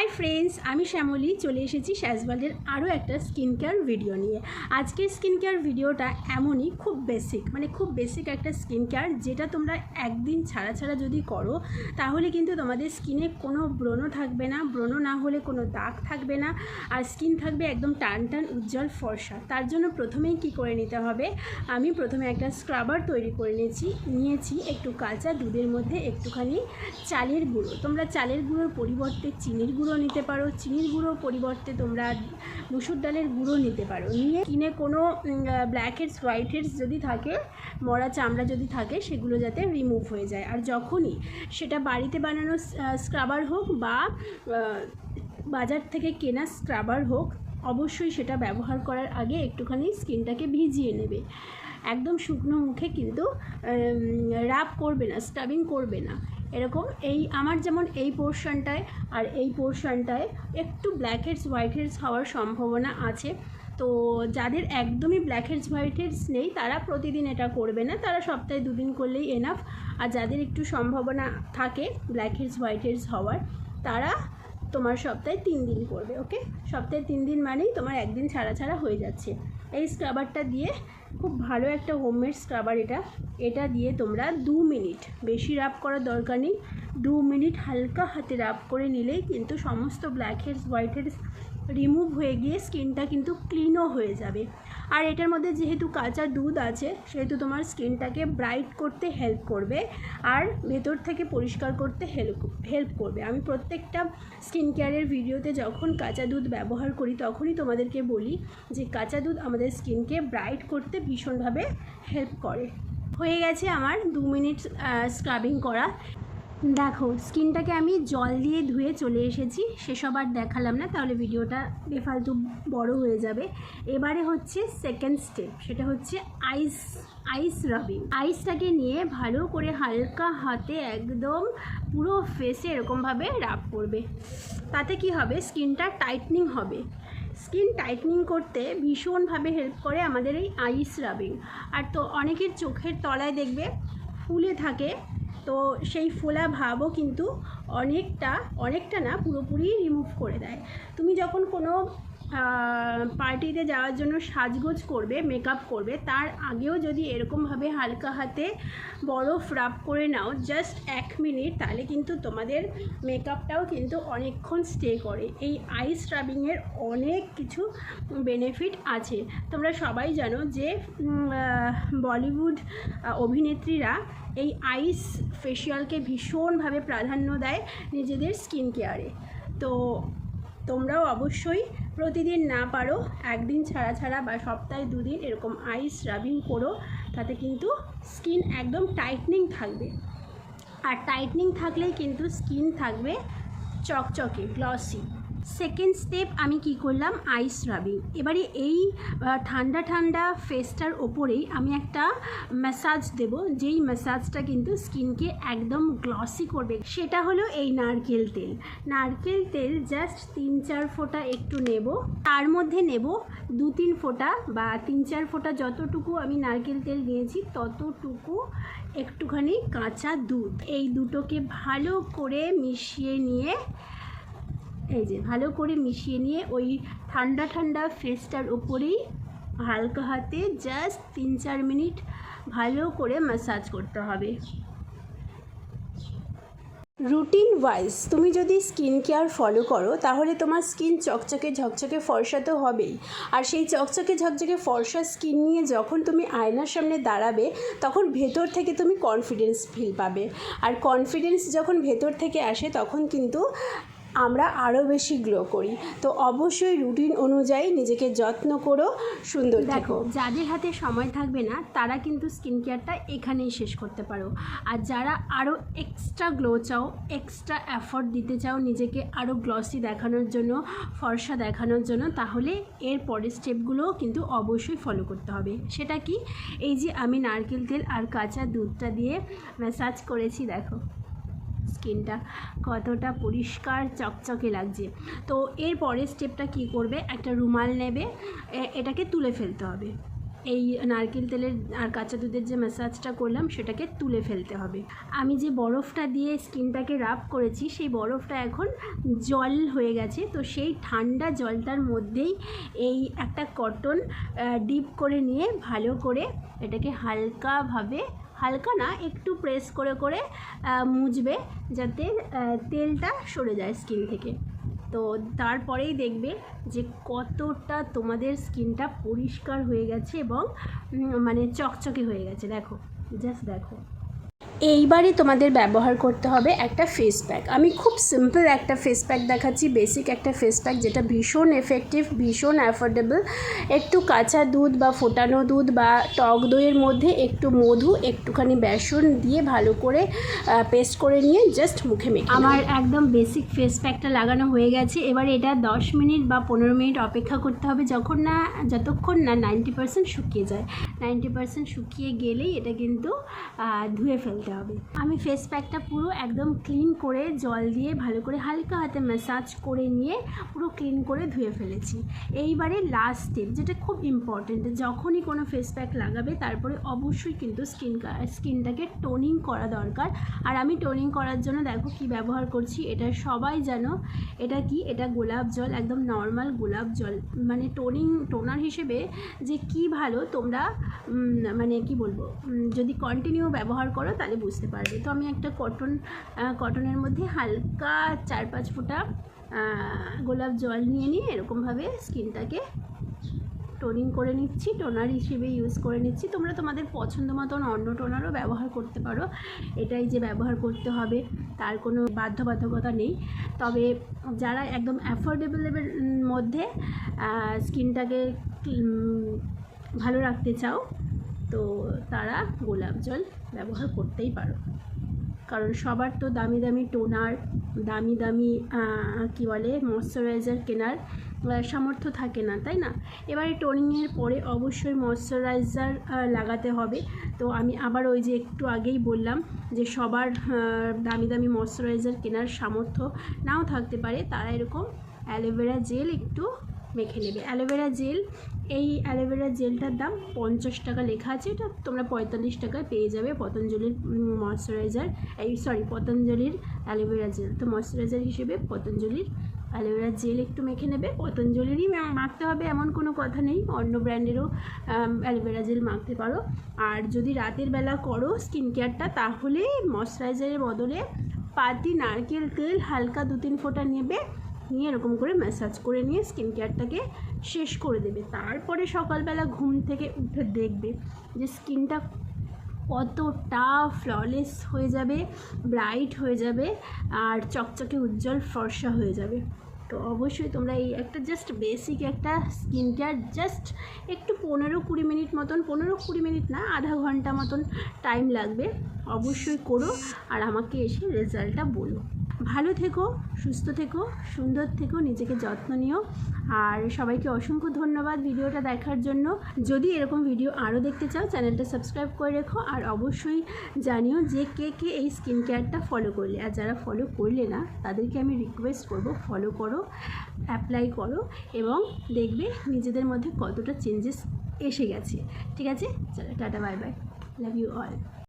Hi friends আমি শ্যামলী, চলে এসেছি শ্যাজওয়ার্ল্ডের আরও একটা স্কিন কেয়ার ভিডিও নিয়ে। আজকের স্কিন কেয়ার ভিডিওটা এমনই খুব বেসিক মানে খুব বেসিক একটা স্কিন কেয়ার যেটা তোমরা একদিন ছাড়া ছাড়া যদি করো, তাহলে কিন্তু তোমাদের স্কিনে কোনো ব্রণ থাকবে না, ব্রণ না হলে কোনো দাগ থাকবে না, আর স্কিন থাকবে একদম টান টান উজ্জ্বল ফর্সা। তার জন্য প্রথমেই কি করে নিতে হবে? আমি প্রথমে একটা স্ক্রাবার তৈরি করে নিয়েছি নিয়েছি একটু কাঁচা দুধের মধ্যে একটুখানি চালের গুঁড়ো। তোমরা চালের গুঁড়োর পরিবর্তে চিনির গুঁড়ো নিতে পারো, চিনির গুঁড়ো পরিবর্তে তোমরা মুসুর ডালের গুঁড়ো নিতে পারো। নিয়ে কিনে কোনো ব্ল্যাক হেডস হোয়াইট হেডস যদি থাকে, মরা চামড়া যদি থাকে, সেগুলো যাতে রিমুভ হয়ে যায়। আর যখনই সেটা বাড়িতে বানানো স্ক্রাবার হোক বা বাজার থেকে কেনা স্ক্রাবার হোক, অবশ্যই সেটা ব্যবহার করার আগে একটুখানি স্কিনটাকে ভিজিয়ে নেবে। একদম শুকনো মুখে কিন্তু রাব করবে না স্টাবিং করবে না। এরকম এই আমার যেমন এই পোর্শনটায় আর এই পোর্শনটায় একটু ব্ল্যাক হেডস হোয়াইট হেডস হওয়ার সম্ভাবনা আছে। তো যাদের একদমই ব্ল্যাক হেডস হোয়াইট হেডস নেই, তারা প্রতিদিন এটা করবে না। তারা সপ্তাহে দুদিন করলেই এনাফ আর যাদের একটু সম্ভাবনা থাকে ব্ল্যাক হেডস হোয়াইট হেডস হওয়ার, তারা তোমার সপ্তাহে তিন দিন করবে ওকে সপ্তাহে তিন দিন মানেই তোমার একদিন ছাড়া ছাড়া হয়ে যাচ্ছে। এই স্ক্রাবারটা দিয়ে খুব ভালো একটা হোমমেড স্ক্রাবার এটা। এটা দিয়ে তোমরা দু মিনিট বেশি রাব করার দরকার নেই। দু মিনিট হালকা হাতে রাব করে নিলেই কিন্তু সমস্ত blackheads whiteheads remove হয়ে গিয়ে স্কিনটা কিন্তু ক্লিনও হয়ে যাবে। আর এটার মধ্যে যেহেতু কাঁচা দুধ আছে, সেহেতু তোমার স্কিনটাকে ব্রাইট করতে হেল্প করবে আর ভেতর থেকে পরিষ্কার করতে হেল্প হেল্প করবে। আমি প্রত্যেকটা স্কিন কেয়ারের ভিডিওতে যখন কাঁচা দুধ ব্যবহার করি, তখনই তোমাদেরকে বলি যে কাঁচা দুধ আমাদের স্কিনকে ব্রাইট করতে ভীষণভাবে হেল্প করে। হয়ে গেছে আমার দু মিনিট স্ক্রাবিং করা। দেখো, স্কিনটাকে আমি জল দিয়ে ধুয়ে চলে এসেছি। সেসব আর দেখালাম না, তাহলে ভিডিওটা বেফালতু বড় হয়ে যাবে। এবারে হচ্ছে সেকেন্ড স্টেপ সেটা হচ্ছে আইস আইস রাবিং আইসটাকে নিয়ে ভালো করে হালকা হাতে একদম পুরো ফেসে এরকমভাবে রাব করবে। তাতে কি হবে? স্কিনটা টাইটনিং হবে। স্কিন টাইটনিং করতে ভীষণভাবে হেল্প করে আমাদের এই আইস রাবিং আর তো অনেকের চোখের তলায় দেখবে, ফুলে থাকে তো সেই ফোলা ভাবও কিন্তু অনেকটা অনেকটা না পুরোপুরি রিমুভ করে দেয়। তুমি যখন কোনো পার্টিতে যাওয়ার জন্য সাজগোজ করবে মেকআপ করবে। তার আগেও যদি এরকমভাবে হালকা হাতে বরফ রাব করে নাও জাস্ট এক মিনিট, তাহলে কিন্তু তোমাদের মেকআপটাও কিন্তু অনেকক্ষণ স্টে করে। এই আইস রাবিংয়ের অনেক কিছু বেনিফিট আছে। তোমরা সবাই জানো যে বলিউড অভিনেত্রীরা এই আইস ফেসিয়ালকে ভীষণভাবে প্রাধান্য দেয় নিজেদের স্কিন কেয়ারে তো তোমরাও অবশ্যই প্রতিদিন না পারো, একদিন ছাড়া ছাড়া বা সপ্তাহে দুদিন এরকম আইস রাবিং করো, তাতে কিন্তু স্কিন একদম টাইটনিং থাকবে। আর টাইটনিং থাকলেই কিন্তু স্কিন থাকবে চকচকে গ্লসি সেকেন্ড স্টেপ আমি কি করলাম? আইস রাবিং এবারে এই ঠান্ডা ঠান্ডা ফেসটার ওপরেই আমি একটা ম্যাসাজ দেব, যেই ম্যাসাজটা কিন্তু স্কিনকে একদম গ্লসি করবে। সেটা হলো এই নারকেল তেল। নারকেল তেল জাস্ট তিন, চার ফোঁটা একটু নেব। তার মধ্যে নেব দু, তিন ফোঁটা বা তিন, চার ফোঁটা যতটুকু আমি নারকেল তেল নিয়েছি ততটুকু একটুখানি কাঁচা দুধ। এই দুটোকে ভালো করে মিশিয়ে নিয়ে এই যে ভালো করে মিশিয়ে নিয়ে ওই ঠান্ডা ঠান্ডা ফেসটার উপরেই হালকা হাতে জাস্ট তিন চার মিনিট ভালো করে ম্যাসাজ করতে হবে। রুটিন ওয়াইজ তুমি যদি স্কিন কেয়ার ফলো করো, তাহলে তোমার স্কিন চকচকে ঝকঝকে ফর্সা তো হবেই। আর সেই চকচকে ঝকঝকে ফর্সা স্কিন নিয়ে যখন তুমি আয়নার সামনে দাঁড়াবে, তখন ভেতর থেকে তুমি কনফিডেন্স ফিল পাবে। আর কনফিডেন্স যখন ভেতর থেকে আসে, তখন কিন্তু আমরা আরও বেশি গ্লো করি। তো অবশ্যই রুটিন অনুযায়ী নিজেকে যত্ন করো সুন্দর দেখো যাদের হাতে সময় থাকবে না তারা কিন্তু স্কিন কেয়ারটা এখানেই শেষ করতে পারো। আর যারা আরও এক্সট্রা গ্লো চাও এক্সট্রা এফর্ট দিতে চাও নিজেকে আরও গ্লসি দেখানোর জন্য ফর্সা দেখানোর জন্য তাহলে এর পরের স্টেপগুলোও কিন্তু অবশ্যই ফলো করতে হবে। সেটা কি? এই যে আমি নারকেল তেল আর কাঁচা দুধটা দিয়ে ম্যাসাজ করেছি দেখো। স্কিনটা কতটা পরিষ্কার, চকচকে লাগছে। তো এর পরের স্টেপটা কি করবে? একটা রুমাল নেবে এটাকে তুলে ফেলতে হবে। এই নারকেল তেলের আর কাঁচা দুধের যে ম্যাসাজটা করলাম, সেটাকে তুলে ফেলতে হবে। আমি যে বরফটা দিয়ে স্কিনটাকে রাব করেছি, সেই বরফটা এখন জল হয়ে গেছে। তো সেই ঠান্ডা জলটার মধ্যেই এই একটা কটন ডিপ করে নিয়ে ভালো করে এটাকে হালকাভাবে হালকা না, একটু প্রেস করে করে মুজবে যাতে তেলটা সরে যায় স্কিন থেকে। তো তারপরেই দেখবে যে কতটা তোমাদের স্কিনটা পরিষ্কার হয়ে গেছে এবং মানে চকচকে হয়ে গেছে। দেখো জাস্ট দেখো। এইবারে তোমাদের ব্যবহার করতে হবে একটা ফেস প্যাক আমি খুব সিম্পল একটা ফেস প্যাক দেখাচ্ছি বেসিক একটা ফেস প্যাক যেটা ভীষণ এফেক্টিভ ভীষণ অ্যাফোর্ডেবল একটু কাঁচা দুধ বা ফোটানো দুধ বা টক দইয়ের মধ্যে একটু মধু, একটুখানি বেসন দিয়ে ভালো করে পেস্ট করে নিয়ে জাস্ট মুখে মেখে আমার একদম বেসিক ফেস প্যাকটা লাগানো হয়ে গেছে। এবার এটা দশ মিনিট বা পনেরো মিনিট অপেক্ষা করতে হবে যখন না, যতক্ষণ না নাইনটি পার্সেন্ট শুকিয়ে যায়। নাইনটি পার্সেন্ট শুকিয়ে গেলেই এটা কিন্তু ধুয়ে ফেলতে হবে। আমি ফেস প্যাকটা পুরো একদম ক্লিন করে জল দিয়ে ভালো করে হালকা হাতে ম্যাসাজ করে নিয়ে পুরো ক্লিন করে ধুয়ে ফেলেছি। এইবারে লাস্ট স্টেপ যেটা খুব ইম্পর্টেন্ট যখনই কোনো ফেস প্যাক লাগাবে তারপরে অবশ্যই কিন্তু স্কিন স্কিনটাকে টোনিং করা দরকার। আর আমি টোনিং করার জন্য দেখো কি ব্যবহার করছি, এটা সবাই জানো, এটা কি? এটা গোলাপ জল, একদম নর্মাল গোলাপ জল। মানে টোনিং টোনার হিসেবে যে কি ভালো তোমরা মানে কি বলব? যদি কন্টিনিউ ব্যবহার করো তাহলে বুঝতে পারবে। তো আমি একটা কটন কটনের মধ্যে হালকা চার পাঁচ ফোঁটা গোলাপ জল নিয়ে নিয়ে এরকমভাবে স্কিনটাকে টোনিং করে নিচ্ছি। টোনার হিসেবে ইউজ করে নিচ্ছি। তোমরা তোমাদের পছন্দ মতন অন্য টোনারও ব্যবহার করতে পারো। এটাই যে ব্যবহার করতে হবে, তার কোনো বাধ্যবাধকতা নেই। তবে যারা একদম অ্যাফোর্ডেবলের মধ্যে স্কিনটাকে ভালো রাখতে চাও, তো তারা গোলাপ জল ব্যবহার করতেই পারো। কারণ সবার তো দামি দামি টোনার, দামি দামি কী বলে ময়শ্চারাইজার কেনার সামর্থ্য থাকে না, তাই না? এবারে টোনিংয়ের পরে অবশ্যই ময়শ্চারাইজার লাগাতে হবে। তো আমি আবার ওই যে একটু আগেই বললাম যে সবার দামি দামি ময়শ্চারাইজার কেনার সামর্থ্য নাও থাকতে পারে। তারা এরকম অ্যালোভেরা জেল একটু মেখে নেবে। অ্যালোভেরা জেল, এই অ্যালোভেরা জেলটার দাম পঞ্চাশ টাকা লেখা আছে। এটা তোমরা পঁয়তাল্লিশ টাকায় পেয়ে যাবে পতঞ্জলির ময়শ্চারাইজার, এই সরি পতঞ্জলির অ্যালোভেরা জেল। তো ময়শ্চারাইজার হিসেবে পতঞ্জলির অ্যালোভেরা জেল একটু মেখে নেবে। পতঞ্জলিরই মাখতে হবে এমন কোনো কথা নেই। অন্য ব্র্যান্ডেরও অ্যালোভেরা জেল মাখতে পারো। আর যদি রাতের বেলা করো স্কিন কেয়ারটা তাহলে ময়শ্চারাইজারের বদলে পাতি নারকেল, তেল হালকা দু তিন ফোঁটা নেবে। নিয়ে এরকম করে ম্যাসাজ করে নিয়ে স্কিন কেয়ারটাকে শেষ করে দেবে। তারপরে সকালবেলা ঘুম থেকে উঠে দেখবে যে স্কিনটা কতটা ফ্ললেস হয়ে যাবে ব্রাইট হয়ে যাবে আর চকচকে উজ্জ্বল ফর্সা হয়ে যাবে। তো অবশ্যই তোমরা এই একটা জাস্ট বেসিক একটা স্কিন কেয়ার জাস্ট একটু পনেরো কুড়ি মিনিট মতন, পনেরো কুড়ি মিনিট না, আধা ঘণ্টা মতন টাইম লাগবে। অবশ্যই করো আর আমাকে এসে রেজাল্টটা বলো। ভালো থেকো, সুস্থ থেকো, সুন্দর থেকো, নিজেকে যত্ন নিও। আর সবাইকে অসংখ্য ধন্যবাদ ভিডিওটা দেখার জন্য। যদি এরকম ভিডিও আরও দেখতে চাও, চ্যানেলটা সাবস্ক্রাইব করে রেখো। আর অবশ্যই জানিও যে কে কে এই স্কিন কেয়ারটা ফলো করলে। আর যারা ফলো করলে না, তাদেরকে আমি রিকোয়েস্ট করব ফলো করো অ্যাপ্লাই করো এবং দেখবে নিজেদের মধ্যে কতটা চেঞ্জেস এসে গেছে। ঠিক আছে? চলো, tata bye bye love you all